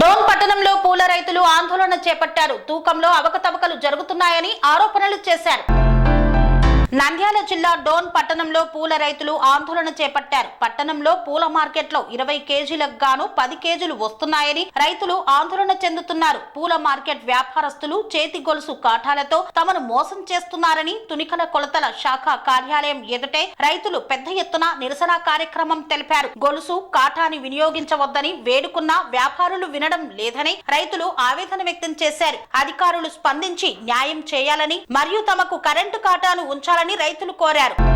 డోన్ పట్టణంలో పూల రైతులు ఆందోళన చేపట్టారు. తూకంలో అవకతవకలు జరుగుతున్నాయని ఆరోపణలు చేశారు. నంద్యాల జిల్లా డోన్ పట్టణంలో పూల రైతులు ఆందోళన చేపట్టారు. పట్టణంలో పూల మార్కెట్లో ఇరవై కేజీలకు గాను పది కేజీలు వస్తున్నాయని రైతులు ఆందోళన చెందుతున్నారు. పూల మార్కెట్ వ్యాపారస్తులు చేతి గొలుసు కాఠాలతో తమను మోసం చేస్తున్నారని తునికల కొలతల శాఖ కార్యాలయం ఎదుటే రైతులు పెద్ద ఎత్తున నిరసన కార్యక్రమం తెలిపారు. గొలుసు కాఠాని వినియోగించవద్దని వేడుకున్నా వ్యాపారులు వినడం లేదని రైతులు ఆవేదన వ్యక్తం చేశారు. అధికారులు స్పందించి న్యాయం చేయాలని మరియు తమకు కరెంటు కాటాను ఉంచాలని రైతులు కోరారు.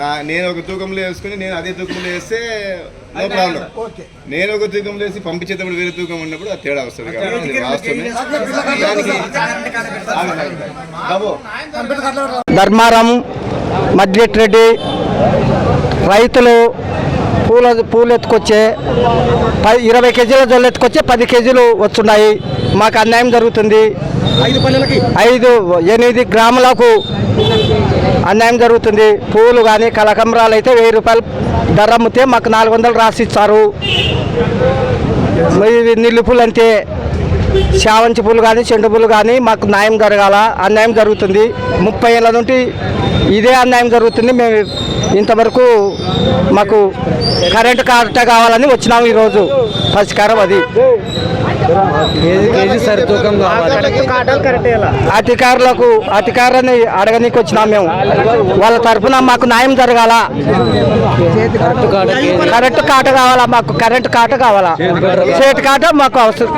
నా నేను ఒక తూకంలో వేసుకుని నేను అదే తూకంలో వేస్తే నో ప్రాబ్లం. నేను ఒక తూకంలో వేసి పంపించేటప్పుడు వేరే తూకం ఉన్నప్పుడు అది తేడా వస్తుంది కాబట్టి ధర్మారం మధ్యరెడ్డి రైతులు పూల పూలు ఎత్తుకొచ్చే ఇరవై కేజీల జొల్లు ఎత్తుకొచ్చే పది కేజీలు వస్తున్నాయి. మాకు అన్యాయం జరుగుతుంది. ఐదు ఎనిమిది గ్రాములకు అన్యాయం జరుగుతుంది. పూలు కానీ కలకంబరాలు అయితే వెయ్యి రూపాయలు ధర అమ్మితే మాకు నాలుగు వందలు రాసిస్తారు ఇవి నిల్లు పూలు అంతే శావంతి పూలు కానీ చెండు పూలు కానీ మాకు న్యాయం జరగాల అన్యాయం జరుగుతుంది. ముప్పై ఏళ్ళ నుండి ఇదే అన్యాయం జరుగుతుంది. మేము ఇంతవరకు మాకు కరెంటు కార్ట కావాలని వచ్చినాము ఈరోజు పరిష్కారం అది. అధికారులకు అధికారాన్ని అడగనీకి వచ్చినాం మేము. వాళ్ళ తరఫున మాకు న్యాయం జరగాల? కరెంటు కాట కావాలా మాకు? కరెంటు కాట కావాలా? చేతి కాట మాకు అవసరం.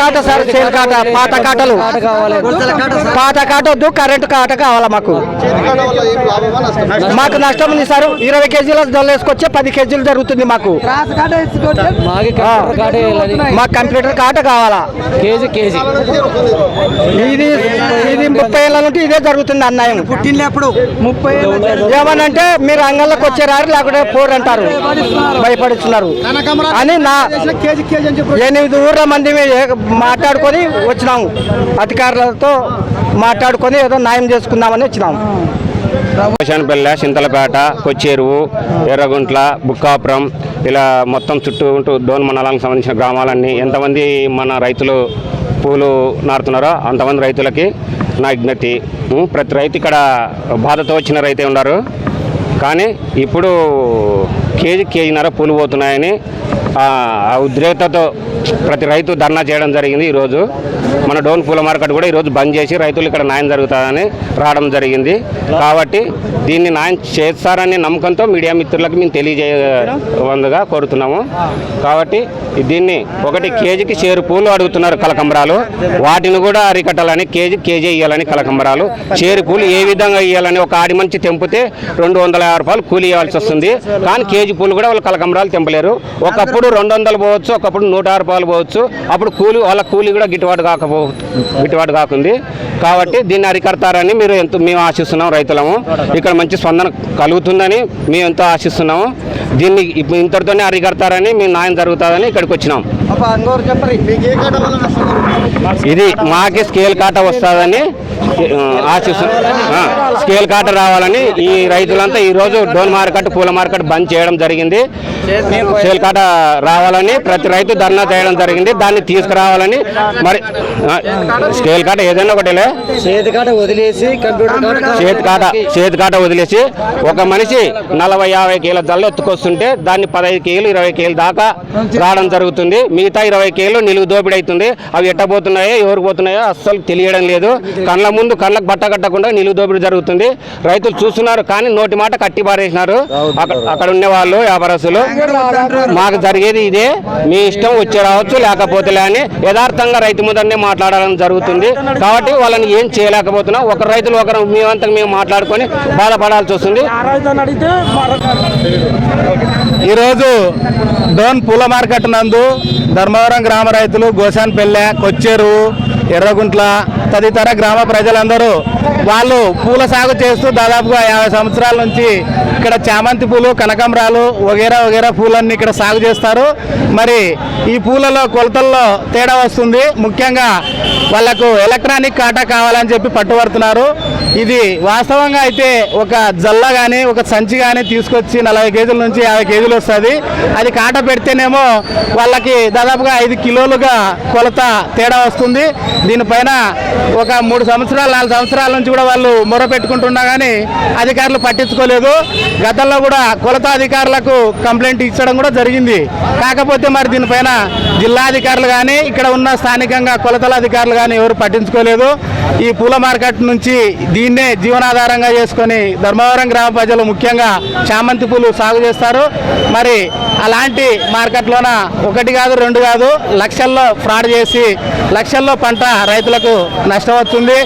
కాట సార్ సేల్ కాట. పాత కాటలు. పాత కాట వద్దు కరెంటు కాట కావాలా మాకు. మాకు నష్టం ఉంది సార్. ఇరవై కేజీల జొల్ల వేసుకొచ్చే పది కేజీలు జరుగుతుంది మాకు. మాకు కంప్యూటర్ కాట కావాలా? KG KG. ఇది ఇది ముప్పై ఏళ్ళ నుండి ఇదే జరుగుతుంది అన్యాయం. పుట్టినప్పుడు ముప్పై ఏమనంటే మీరు అంగంలోకి వచ్చారు లేకుంటే పోరు అంటారు. భయపడుతున్నారు అని నా ఎనిమిది ఊర్ల మంది మాట్లాడుకొని వచ్చినాము. అధికారులతో మాట్లాడుకొని ఏదో న్యాయం చేసుకుందామని వచ్చినాము. పోషానపల్లె చింతలపేట కొచ్చేరువు ఎర్రగుంట్ల బుక్కాపురం ఇలా మొత్తం చుట్టూ ఉంటూ డోన్ మండలానికి సంబంధించిన గ్రామాలన్నీ ఎంతమంది మన రైతులు పూలు నారుతున్నారో అంతమంది రైతులకి నా విజ్ఞప్తి. ప్రతి రైతు ఇక్కడ బాధతో వచ్చిన రైతే ఉన్నారు. కానీ ఇప్పుడు కేజీ కేజీన్నర పూలు పోతున్నాయని ఆ ఉద్రేకతతో ప్రతి రైతు ధర్నా చేయడం జరిగింది ఈరోజు. మన డోన్ పూల మార్కెట్ కూడా ఈరోజు బంద్ చేసి రైతులు ఇక్కడ న్యాయం జరుగుతుందని రావడం జరిగింది. కాబట్టి దీన్ని న్యాయం చేస్తారనే నమ్మకంతో మీడియా మిత్రులకు మేము తెలియజేయవందుగా కోరుతున్నాము. కాబట్టి దీన్ని ఒకటి కేజీకి చేరు పూలు అడుగుతున్నారు కలకంబరాలు. వాటిని కూడా అరికట్టాలని కేజీ కేజీ ఇవ్వాలని కలకంబరాలు. చేరు పూలు ఏ విధంగా ఇవ్వాలని ఒక ఆడి మంచి తెంపితే రెండు వందల యాభై రూపాయలు కూలి ఇవ్వాల్సి వస్తుంది. కానీ కేజీ పూలు కూడా వాళ్ళు కలకంబరాలు తెంపలేరు. ఒకప్పుడు రెండు వందలు పోవచ్చు ఒకప్పుడు నూట ఆరు రూపాయలు పోవచ్చు. అప్పుడు కూలి వాళ్ళ కూలి కూడా గిట్టుబాటు కాకపో గిట్టుబాటు కాకుంది. కాబట్టి దీన్ని అరికడతారని మీరు ఎంతో మేము ఆశిస్తున్నాం రైతులము. ఇక్కడ మంచి స్పందన కలుగుతుందని మేము ఎంతో ఆశిస్తున్నాము. దీన్ని ఇప్పుడు ఇంతటితోనే అరికడతారని మేము న్యాయం జరుగుతుందని ఇక్కడికి వచ్చినాం. ఇది మాకి స్కేల్ కాట వస్తుందని ఆశిస్తు స్కేల్ కాట రావాలని ఈ రైతులంతా ఈ రోజు డోన్ మార్కెట్ పూల మార్కెట్ బంద్ చేయడం జరిగింది. స్కేల్ కాట రావాలని ప్రతి రైతు ధర్నా చేయడం జరిగింది. దాన్ని తీసుకురావాలని మరి స్కేల్ కాట ఏదైనా ఒకటిలే చేతి కాట వదిలేసి చేతి కాట వదిలేసి ఒక మనిషి నలభై యాభై కేల జల్లు ఎత్తుకొస్తుంటే దాన్ని పదహైదు కేలు ఇరవై కేలు దాకా రావడం జరుగుతుంది. మిగతా ఇరవై కేలు నిలువు దోపిడీ అవుతుంది అవి ఎట్ట పోతున్నాయో ఎవరు పోతున్నాయో అస్సలు తెలియడం లేదు. కళ్ళ ముందు కళ్ళకు బట్ట కట్టకుండా నిలువు దోపిడీ జరుగుతుంది. రైతులు చూస్తున్నారు కానీ నోటి మాట కట్టి పారేసినారు. అక్కడ అక్కడ ఉండే వాళ్ళు వ్యాపారస్తులు. మాకు జరిగేది ఇదే. మీ ఇష్టం వచ్చి రావచ్చు లేకపోతే అని యథార్థంగా రైతు ముందరనే మాట్లాడడం జరుగుతుంది. కాబట్టి వాళ్ళని ఏం చేయలేకపోతున్నాం. ఒక రైతులు ఒకరు మేమంతా మేము మాట్లాడుకొని బాధపడాల్సి వస్తుంది. ఈరోజు డోన్ పూల మార్కెట్ నందు ధర్మవరం గ్రామ రైతులు గోశాన్పల్లె కొచ్చేరు ఎర్రగుంట్ల తదితర గ్రామ ప్రజలందరూ వాళ్ళు పూల సాగు చేస్తూ దాదాపుగా యాభై సంవత్సరాల నుంచి ఇక్కడ చామంతి పూలు కనకంబరాలు వగేరా వగేరా పూలన్నీ ఇక్కడ సాగు చేస్తారు. మరి ఈ పూలలో కొలతల్లో తేడా వస్తుంది. ముఖ్యంగా వాళ్ళకు ఎలక్ట్రానిక్ కాటా కావాలని చెప్పి పట్టుబడుతున్నారు. ఇది వాస్తవంగా అయితే ఒక జల్ల కానీ ఒక సంచి కానీ తీసుకొచ్చి నలభై కేజీల నుంచి యాభై కేజీలు వస్తుంది. అది కాట పెడితేనేమో వాళ్ళకి దాదాపుగా ఐదు కిలోలుగా కొలత తేడా వస్తుంది. దీనిపైన ఒక మూడు సంవత్సరాలు నాలుగు సంవత్సరాల నుంచి కూడా వాళ్ళు మొర పెట్టుకుంటున్నా కానీ అధికారులు పట్టించుకోలేదు. గతంలో కూడా కొలత అధికారులకు కంప్లైంట్ ఇచ్చడం కూడా జరిగింది. కాకపోతే మరి దీనిపైన జిల్లా అధికారులు కానీ ఇక్కడ ఉన్న స్థానికంగా కొలతల అధికారులు కానీ ఎవరు పట్టించుకోలేదు. ఈ పూల మార్కెట్ నుంచి దీన్నే జీవనాధారంగా చేసుకొని ధర్మవరం గ్రామ ప్రజలు ముఖ్యంగా చామంతి పూలు సాగు చేస్తారు. మరి అలాంటి మార్కెట్లోన ఒకటి కాదు రెండు కాదు లక్షల్లో ఫ్రాడ్ చేసి లక్షల్లో పంట రైతులకు నష్టం వస్తుంది.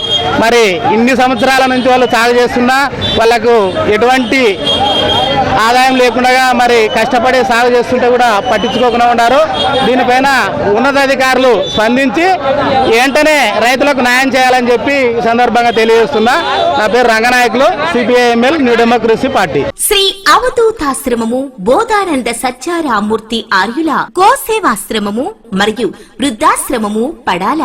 మరి ఇన్ని సంవత్సరాల నుంచి వాళ్ళు సాగు చేస్తున్నా వాళ్ళకు ఎటువంటి ఆదాయం లేకుండా మరి కష్టపడి సాగు చేస్తుంటే కూడా పట్టించుకోకుండా ఉన్నారు. దీనిపైన ఉన్నతాధికారులు స్పందించి వెంటనే రైతులకు న్యాయం చేయాలని చెప్పి ఈ సందర్భంగా తెలియజేస్తున్నా. నా పేరు Ranganayakulu CPIML new democracy party. Shri అవధూతాశ్రమము Bodhananda Satyaramurthy ఆర్యుల గోసేవాశ్రమము మరియు వృద్ధాశ్రమము పడాల.